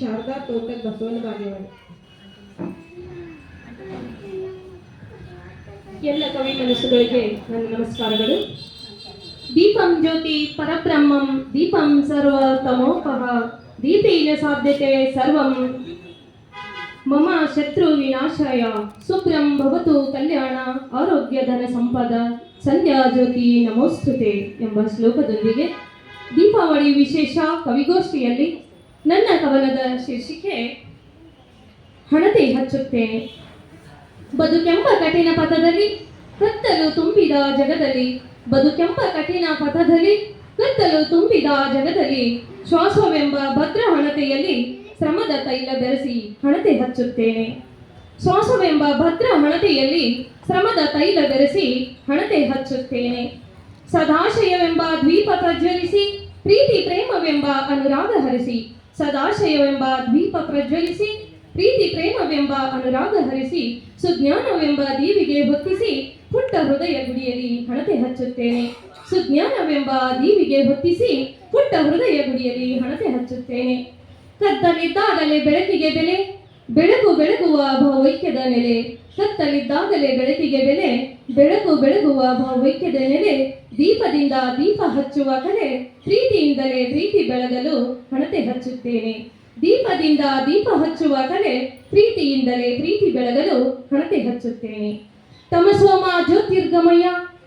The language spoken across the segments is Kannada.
ಶಾರದಾ ತೋಟದ ಬಸವನ ಬಾಗೇವಾಡಿ. ಎಲ್ಲ ಕವಿ ಮನಸ್ಸುಗಳಿಗೆ ನನ್ನ ನಮಸ್ಕಾರಗಳು. ದೀಪಂ ಜ್ಯೋತಿ ಪರಬ್ರಹ್ಮಂ, ದೀಪಂ ಸರ್ವ ತಮೋಪಹ ದೀಪೇನ ಸಾಧ್ಯತೆ ಸರ್ವಂ. ಮಮ ಶತ್ರು ವಿನಾಶಾಯ ಶುಭ್ರಂ ಭವತು ಕಲ್ಯಾಣ, ಆರೋಗ್ಯ ಧನ ಸಂಪದ, ಸಂಧ್ಯಾ ಜ್ಯೋತಿ ನಮೋಸ್ತುತೆ ಎಂಬ ಶ್ಲೋಕದೊಂದಿಗೆ ದೀಪಾವಳಿ ವಿಶೇಷ ಕವಿಗೋಷ್ಠಿಯಲ್ಲಿ ನನ್ನ ಕವನದ ಶೀರ್ಷಿಕೆ, ಹಣತೆ ಹಚ್ಚುತ್ತೇನೆ ಬದುಕೆಂಬ ಕಠಿಣ ಪಥದಲ್ಲಿ ಕತ್ತಲು ತುಂಬಿದ ಜಗದಲ್ಲಿ, ಬದುಕೆಂಬ ಕಠಿಣ ಪಥದಲ್ಲಿ ಕತ್ತಲು ತುಂಬಿದ ಜಗದಲ್ಲಿ, ಶ್ವಾಸವೆಂಬ ಭದ್ರ ಹಣತೆಯಲ್ಲಿ ಶ್ರಮದ ತೈಲ ಬೆರೆಸಿ ಹಣತೆ ಹಚ್ಚುತ್ತೇನೆ. ಶ್ವಾಸವೆಂಬ ಭದ್ರ ಹಣತೆಯಲ್ಲಿ ಶ್ರಮದ ತೈಲ ಬೆರೆಸಿ ಹಣತೆ ಹಚ್ಚುತ್ತೇನೆ. ಸದಾಶಯವೆಂಬ ದ್ವೀಪ ಪ್ರಜ್ವಲಿಸಿ ಪ್ರೀತಿ ಪ್ರೇಮವೆಂಬ ಅನುರಾಗ ಹರಿಸಿ, ಸದಾಶಯವೆಂಬ ದ್ವೀಪ ಪ್ರಜ್ವಲಿಸಿ, ಪ್ರೀತಿ ಪ್ರೇಮವೆಂಬ ಅನುರಾಗ ಹರಿಸಿ, ಸುಜ್ಞಾನವೆಂಬ ದೀವಿಗೆ ಹೊತ್ತಿಸಿ, ಪುಟ್ಟ ಹೃದಯ ಗುಡಿಯಲ್ಲಿ ಹಣತೆ ಹಚ್ಚುತ್ತೇನೆ. ಸುಜ್ಞಾನವೆಂಬ ದೀವಿಗೆ ಹೊತ್ತಿಸಿ, ಪುಟ್ಟ ಹೃದಯ ಗುಡಿಯಲ್ಲಿ ಹಣತೆ ಹಚ್ಚುತ್ತೇನೆ. ಕತ್ತಲಿದ್ದಾಗಲೇ ಬೆಳಕಿಗೆ ಬೆಲೆ ಬೆಳಕು ಬೆಳಗುವ ಭಾವೈಕ್ಯದ ನೆಲೆ ಸತ್ತಲಿದ್ದಾಗಲೇ ಬೆಳಕಿಗೆ ಬೆಲೆ, ಬೆಳಕು ಬೆಳಗುವ ಭಾವೈಕ್ಯದ ನೆಲೆ, ದೀಪದಿಂದ ದೀಪ ಹಚ್ಚುವ ಕಲೆ, ಪ್ರೀತಿಯಿಂದಲೇ ಪ್ರೀತಿ ಬೆಳಗಲು ಹಣತೆ ಹಚ್ಚುತ್ತೇನೆ. ದೀಪದಿಂದ ದೀಪ ಹಚ್ಚುವ ಕಲೆ, ಪ್ರೀತಿಯಿಂದಲೇ ಪ್ರೀತಿ ಬೆಳಗಲು ಹಣತೆ ಹಚ್ಚುತ್ತೇನೆ. ತಮಸೋಮ ಜ್ಯೋತಿರ್ಗಮಯ,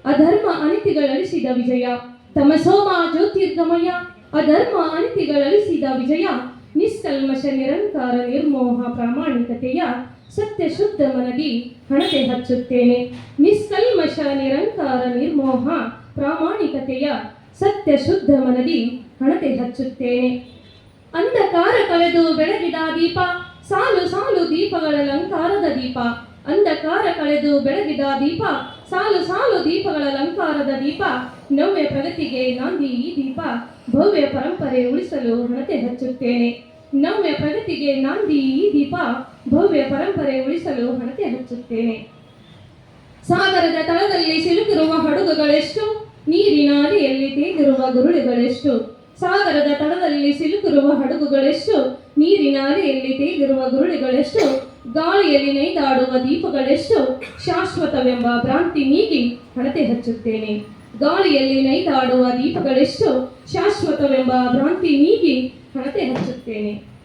ಅಧರ್ಮ ಅನಿತಿಗಳಳಿಸಿದ ವಿಜಯ. ತಮಸೋಮ ಜ್ಯೋತಿರ್ಗಮಯ, ಅಧರ್ಮ ಅನಿತಿಗಳಳಿಸಿದ ವಿಜಯ. ನಿಷ್ಕಲ್ಮಶ ನಿರಂಕಾರ ನಿರ್ಮೋಹ ಪ್ರಾಮಾಣಿಕತೆಯ ಸತ್ಯ ಶುದ್ಧ ಮನದಿ ಹಣತೆ ಹಚ್ಚುತ್ತೇನೆ. ನಿಷ್ಕಲ್ಮಶ ನಿರಂಕಾರ ನಿರ್ಮೋಹ ಪ್ರಾಮಾಣಿಕತೆಯ ಸತ್ಯ ಶುದ್ಧ ಮನದಿ ಹಣತೆ ಹಚ್ಚುತ್ತೇನೆ. ಅಂಧಕಾರ ಕಳೆದು ಬೆಳಗಿದ ದೀಪ, ಸಾಲು ಸಾಲು ದೀಪಗಳ ಅಲಂಕಾರದ ದೀಪ. ಅಂಧಕಾರ ಕಳೆದು ಬೆಳಗಿದ ದೀಪ, ಸಾಲು ಸಾಲು ದೀಪಗಳ ಅಲಂಕಾರದ ದೀಪ. ನವ್ಯ ಪ್ರಗತಿಗೆ ನಾಂದಿ ಈ ದೀಪ, ಭವ್ಯ ಪರಂಪರೆ ಉಳಿಸಲು ಹಣತೆ ಹಚ್ಚುತ್ತೇನೆ. ನವ್ಯ ಪ್ರಗತಿಗೆ ನಾಂದಿ ಈ ದೀಪ ಭವ್ಯ ಪರಂಪರೆ ಉಳಿಸಲು ಹಣತೆ ಹಚ್ಚುತ್ತೇನೆ ಸಾಗರದ ತಳದಲ್ಲಿ ಸಿಲುಕಿರುವ ಹಡಗುಗಳೆಷ್ಟು, ನೀರಿನ ಅಡಿಯಲ್ಲಿ ತೇಗಿರುವ ಗುರುಳುಗಳೆಷ್ಟು, ಸಾಗರದ ತಳದಲ್ಲಿ ಸಿಲುಕಿರುವ ಹಡಗುಗಳೆಷ್ಟು, ನೀರಿನ ಅಲೆಯಲ್ಲಿ ತೇಗಿರುವ ಗುರುಳಿಗಳೆಷ್ಟು, ಗಾಳಿಯಲ್ಲಿ ನೈದಾಡುವ ದೀಪಗಳೆಷ್ಟು, ಶಾಶ್ವತವೆಂಬ ಭ್ರಾಂತಿ ನೀಗಿ ಹಣತೆ ಹಚ್ಚುತ್ತೇನೆ. ಗಾಳಿಯಲ್ಲಿ ನೈದಾಡುವ ದೀಪಗಳೆಷ್ಟು ಶಾಶ್ವತವೆಂಬ ಭ್ರಾಂತಿ ನೀಗಿ ಹಣತೆ ಹಚ್ಚುತ್ತೇನೆ.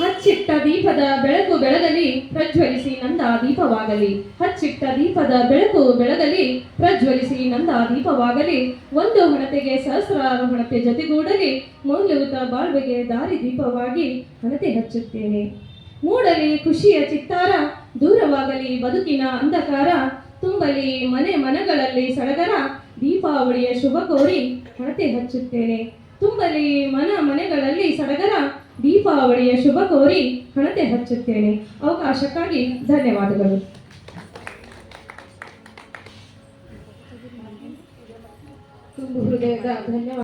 ಹಚ್ಚಿಟ್ಟ ದೀಪದ ಬೆಳಕು ಬೆಳಗಲಿ, ಪ್ರಜ್ವಲಿಸಿ ನಂದ ದೀಪವಾಗಲಿ. ಹಚ್ಚಿಟ್ಟ ದೀಪದ ಬೆಳಕು ಬೆಳಗಲಿ, ಪ್ರಜ್ವಲಿಸಿ ನಂದ ದೀಪವಾಗಲಿ. ಒಂದು ಹಣತೆಗೆ ಸಹಸ್ರಾರು ಹಣತೆ ಜೊತೆಗೂಡಲಿ, ಮೌಲ್ಯಯುತ ಬಾಳ್ವೆಗೆ ದಾರಿ ದೀಪವಾಗಿ ಹಣತೆ ಹಚ್ಚುತ್ತೇನೆ. ಮೂಡಲಿ ಖುಷಿಯ ಚಿತ್ತಾರ, ದೂರವಾಗಲಿ ಬದುಕಿನ ಅಂಧಕಾರ, ತುಂಬಲಿ ಮನೆ ಮನಗಳಲ್ಲಿ ಸಡಗರ ದೀಪಾವಳಿಯ ಶುಭ ಕೋರಿ ಹಣತೆ ಹಚ್ಚುತ್ತೇನೆ. ತುಂಬಲಿ ಮನ ಮನೆಗಳಲ್ಲಿ ಸಡಗರ ದೀಪಾವಳಿಯ ಶುಭ ಕೋರಿ ಹಣತೆ ಹಚ್ಚುತ್ತೇನೆ. ಅವಕಾಶಕ್ಕಾಗಿ ಧನ್ಯವಾದಗಳು. ಹೃದಯದ ಧನ್ಯವಾದ.